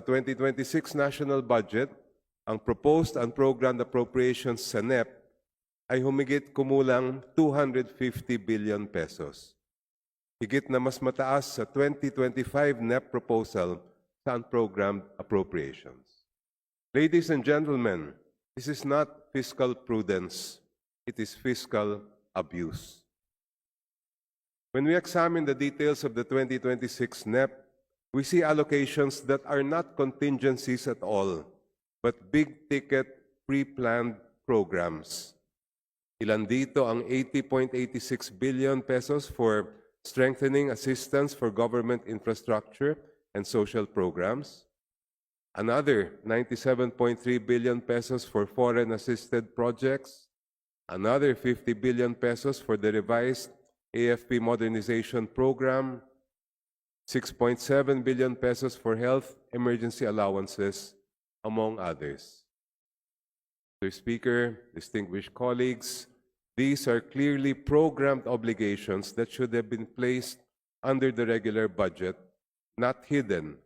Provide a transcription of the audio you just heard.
2026 national budget, ang proposed and programmed appropriations sa NEP ay humigit kumulang 250 billion pesos. Higit na mas mataas sa 2025 NEP proposal sa unprogrammed appropriations. Ladies and gentlemen, this is not fiscal prudence, it is fiscal abuse. When we examine the details of the 2026 NEP, we see allocations that are not contingencies at all, but big-ticket, pre-planned programs. Ilan dito ang 80.86 billion pesos for strengthening assistance for government infrastructure and social programs. Another 97.3 billion pesos for foreign assisted projects. Another 50 billion pesos for the revised AFP modernization program. 6.7 billion pesos for health emergency allowances, among others. Mr. Speaker, distinguished colleagues, these are clearly programmed obligations that should have been placed under the regular budget, not hidden